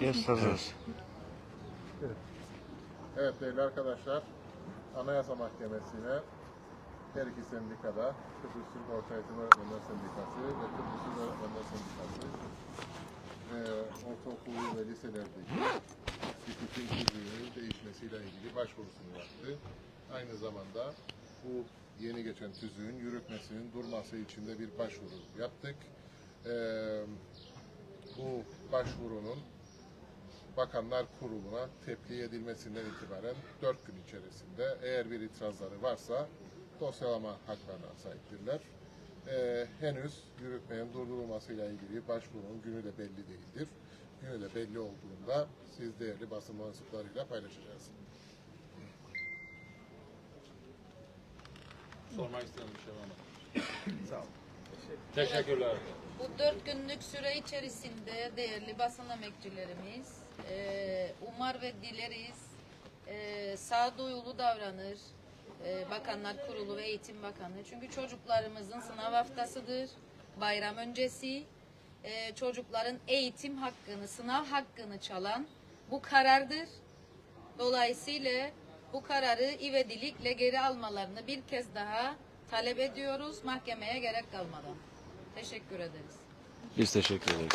Yes, hazırız. Evet değerli arkadaşlar, Anayasa Mahkemesi'ne her iki sendikada Kıbrıs Türk Orta Eğitim Öğretmenler Sendikası ve Kıbrıs Türk Öğretmenler Sendikası e, ortaokul ve liselerdeki tüketim tüzüğünün değişmesiyle ilgili başvurusunu yaptı. Aynı zamanda bu yeni geçen tüzüğün yürütmesinin durması için de bir başvuru yaptık. E, bu başvurunun Bakanlar Kurulu'na tebliğ edilmesinden itibaren 4 gün içerisinde eğer bir itirazları varsa dosyalama haklarına sahiptirler. Ee, henüz yürütmenin durdurulmasıyla ilgili başvurunun günü de belli değildir. Günü de belli olduğunda siz değerli basın mensuplarıyla paylaşacağız. Sormak istedim bir şey var mı? Sağ olun. Teşekkürler. Bu dört günlük süre içerisinde değerli basın emekçilerimiz e, umar ve dileriz e, sağduyulu davranır e, Bakanlar Kurulu ve Eğitim Bakanı. Çünkü çocuklarımızın sınav haftasıdır, bayram öncesi. E, çocukların eğitim hakkını, sınav hakkını çalan bu karardır. Dolayısıyla bu kararı ivedilikle geri almalarını bir kez daha talep ediyoruz mahkemeye gerek kalmadan. Teşekkür ederiz. Biz teşekkür ederiz.